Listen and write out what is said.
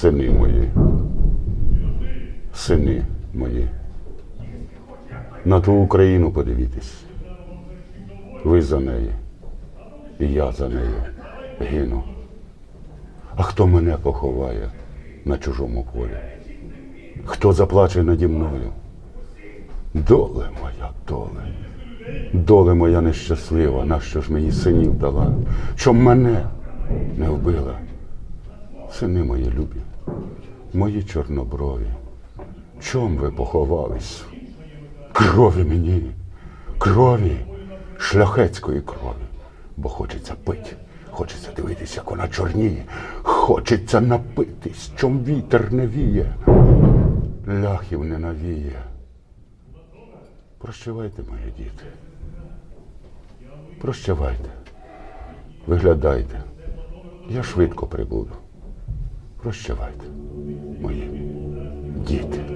Сини мої. Сини мої. На ту Україну подивітесь. Ви за неї. І я за нею гину. А хто мене поховає на чужому полі? Хто заплаче наді мною? Доле моя, доле. Доле моя нещаслива, нащо ж мені синів дала? Чом мене не вбила? Сини мої любі, мої чорноброві, чом ви поховались? Крові мені, крові, шляхетської крові, бо хочеться пить, хочеться дивитися, як вона чорніє, хочеться напитись, чом вітер не віє, ляхів не навіє. Прощавайте, мої діти. Прощавайте. Виглядайте. Я швидко прибуду. Прощавайте, мої діти.